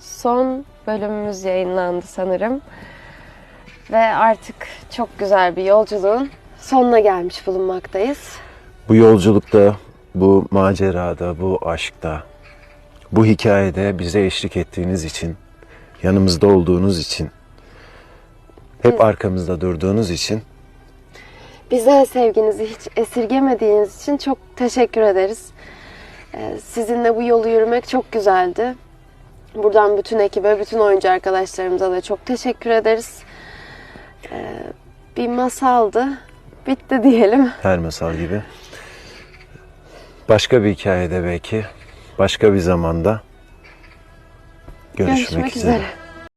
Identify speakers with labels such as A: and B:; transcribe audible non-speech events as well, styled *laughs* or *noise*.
A: son bölümümüz yayınlandı sanırım. Ve artık çok güzel bir yolculuğun sonuna gelmiş bulunmaktayız.
B: Bu yolculukta, bu macerada, bu aşkta, bu hikayede bize eşlik ettiğiniz için, yanımızda olduğunuz için, hep
A: Biz-
B: arkamızda durduğunuz için
A: Bize sevginizi hiç esirgemediğiniz için çok teşekkür ederiz. Ee, Sizinle bu yolu yürümek çok güzeldi. Buradan bütün ekibe, bütün oyuncu arkadaşlarımıza da çok teşekkür ederiz. Ee, Bir masaldı. Bitti diyelim. *laughs*
B: her masal gibi. Başka bir hikayede belki, başka bir zamanda görüşmek,
A: Görüşmek
B: üzere.
A: üzere.